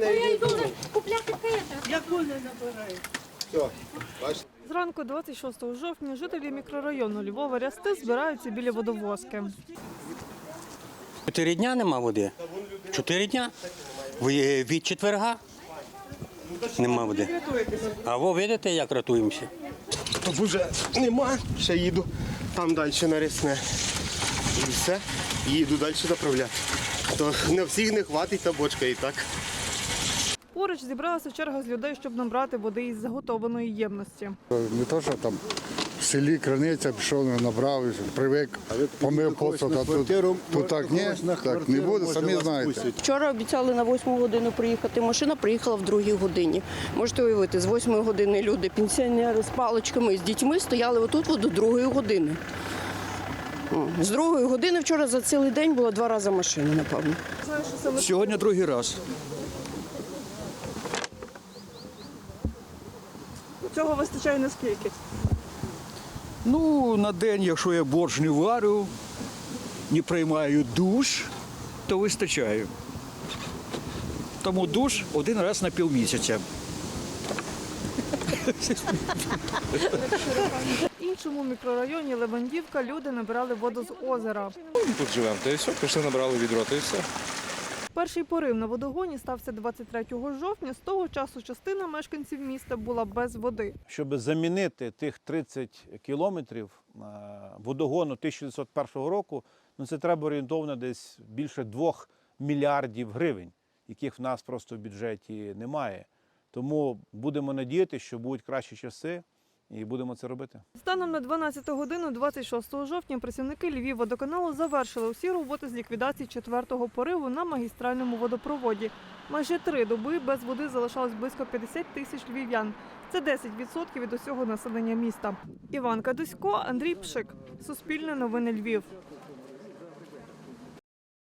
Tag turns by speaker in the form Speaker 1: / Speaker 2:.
Speaker 1: Я йду купляти кеда.
Speaker 2: Все, бачите?
Speaker 3: Зранку 26 жовтня жителі мікрорайону Львова Рясти збираються біля водовозки.
Speaker 4: Чотири дня нема води. Чотири дня. Від четверга нема води. А ви видите, як рятуємося?
Speaker 2: Тут вже нема, ще їду там далі на рясне. І все, їду далі заправляти. То не всіх не хватить та бочка і так.
Speaker 3: Поруч зібралася черга з людей, щоб набрати води із заготованої ємності.
Speaker 5: Не то, що там в селі криниця пішов, набрав, привик, помив посуд, а тут, тут так ні, так не буде, самі знаєте.
Speaker 6: Вчора обіцяли на 8 годину приїхати. Машина приїхала в 2 годині. Можете уявити, з 8 години люди, пенсіонери з паличками, з дітьми стояли отут до 2 години. З 2 години вчора за цілий день було два рази машини, напевно.
Speaker 7: Сьогодні другий раз.
Speaker 3: Цього вистачає наскільки?
Speaker 7: Ну, на день, якщо я борщ не варю, не приймаю душ, то вистачає. Тому душ один раз на півмісяця.
Speaker 3: В іншому мікрорайоні Левандівка люди набирали воду з озера.
Speaker 8: Тут живемо, та і все, пішли, набрали відро, та і все.
Speaker 3: Перший порив на водогоні стався 23 жовтня. З того часу частина мешканців міста була без води.
Speaker 9: щоб замінити тих 30 кілометрів е, водогону 1901 року, ну це треба орієнтовно десь більше 2 мільярдів гривень, яких в нас просто в бюджеті немає. Тому будемо надіяти, що будуть кращі часи, і будемо це робити.
Speaker 3: Станом на 12 годину 26 жовтня працівники Львівводоканалу завершили усі роботи з ліквідації четвертого пориву на магістральному водопроводі. Майже три доби без води залишалось близько 50 тисяч львів'ян. Це 10% від усього населення міста. Іван Кадусько, Андрій Пшик. Суспільне новини Львів.